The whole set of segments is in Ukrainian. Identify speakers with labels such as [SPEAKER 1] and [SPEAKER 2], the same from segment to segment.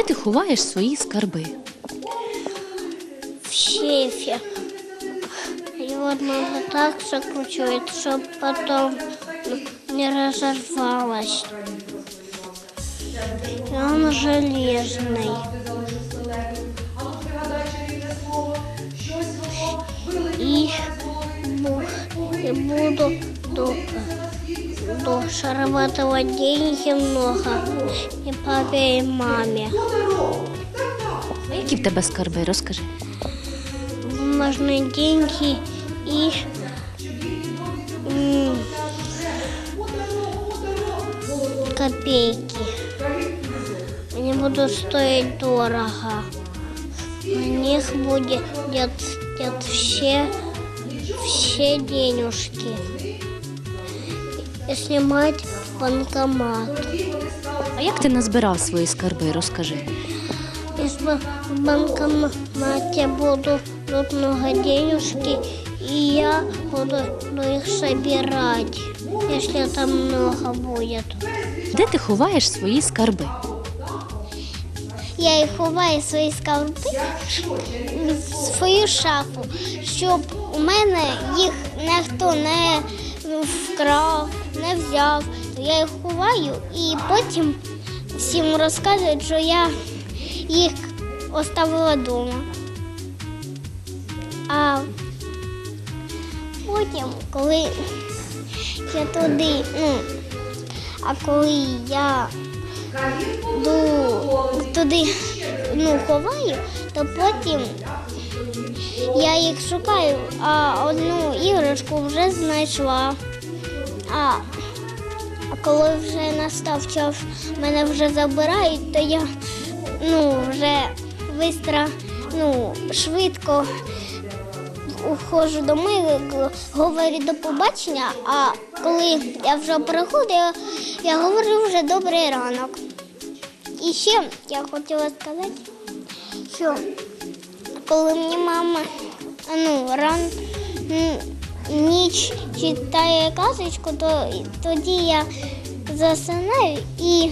[SPEAKER 1] Де ти ховаєш свої скарби?
[SPEAKER 2] в сейфе. Его надо так закручивать, чтобы потом не разорвалось. И он железный. И, бу- и буду зарабатывать деньги много и папе, и маме.
[SPEAKER 1] Які в тебе скарби? Розкажи.
[SPEAKER 2] бумажные деньги и копейки. Они будут стоить дорого. На них будет все, все денежки. И снимать банкомат.
[SPEAKER 1] А як ти назбирав свої скарби? Розкажи.
[SPEAKER 2] В банкомате буду тут много денежки, и я буду их собирать, если там много будет.
[SPEAKER 1] Де ти ховаєш свої скарби?
[SPEAKER 2] Я їх ховаю свої скарби в свою шафу, щоб у мене їх ніхто не вкрав, не взяв. Я їх ховаю і потім всім розказують, що я їх оставила вдома. А потім, коли я туди, ну, а коли я до, туди ну, ховаю, то потім я їх шукаю, а одну іграшку вже знайшла. А, коли вже настав час, мене вже забирають, то я ну, вже бистро, ну, швидко уходжу до мили, говорю до побачення, а коли я вже приходила, я говорю вже добрий ранок. І ще я хотіла сказати, що коли мені мама ну, ран ніч читає казочку, то тоді я засинаю і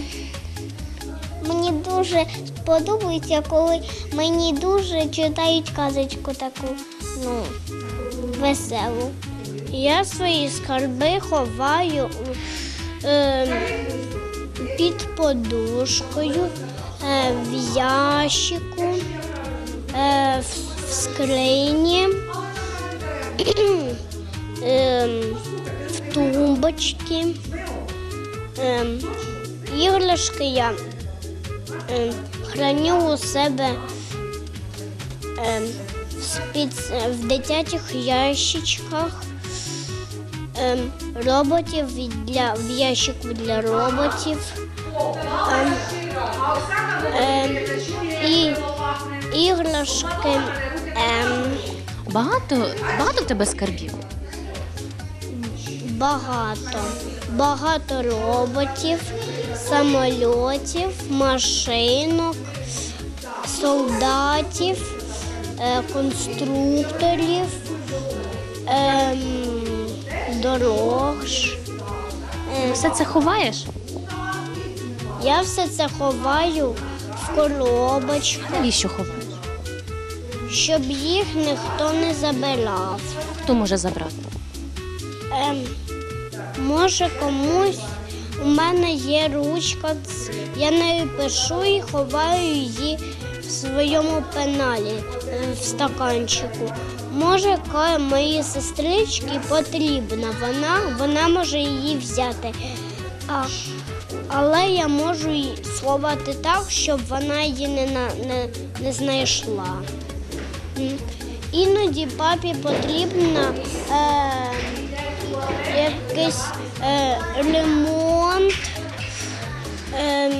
[SPEAKER 2] мені дуже подобається, коли мені дуже читають казочку таку, ну, веселу. Я свої скарби ховаю е, під подушкою, е, в ящику, е, в, скрині, е, в тумбочці. Е, іграшки я е, храню у себе е, в, спец... в дитячих ящичках. Роботів для, в ящику для роботів. Іграшки. Е,
[SPEAKER 1] Багато, багато в тебе скарбів?
[SPEAKER 2] Багато. Багато роботів, самольотів, машинок, солдатів, е, конструкторів, ем, дорог. ж. Е,
[SPEAKER 1] Все це ховаєш?
[SPEAKER 2] Я все це ховаю в коробочку,
[SPEAKER 1] Навіщо ховаєш?
[SPEAKER 2] щоб їх ніхто не забирав.
[SPEAKER 1] Хто може забрати?
[SPEAKER 2] Ем, може комусь у мене є ручка, я нею пишу і ховаю її в своєму пеналі е, в стаканчику. Може, коли моїй сестричці потрібна, вона, вона може її взяти. А, але я можу її сховати так, щоб вона її не, не, не знайшла. Іноді папі потрібно е, якийсь е, ремонт. Е,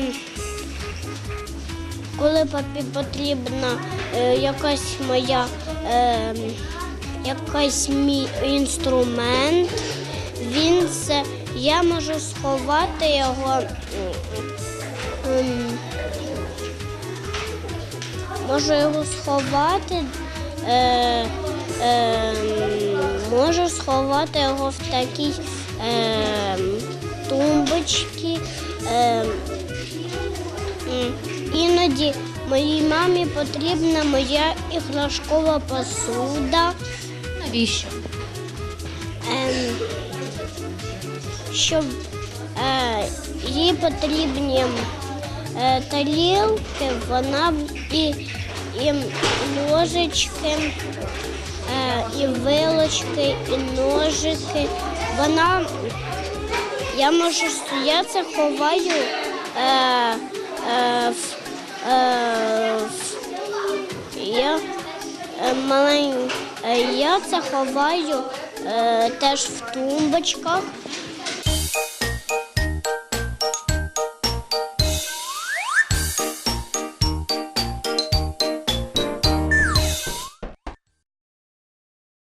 [SPEAKER 2] коли папі потрібна е, якась моя е, якийсь мій інструмент, він це я можу сховати його. Можу його сховати, е, е, можу сховати його в такій е, тумбочці. Е, іноді моїй мамі потрібна моя іграшкова посуда.
[SPEAKER 1] Навіщо?
[SPEAKER 2] Щоб е, їй потрібні е, тарілки, вона і, і ложечки, е, і вилочки, і ножики. Вона, я можу я це ховаю е, е, в, е, в я е, е, я це ховаю е, теж в тумбочках,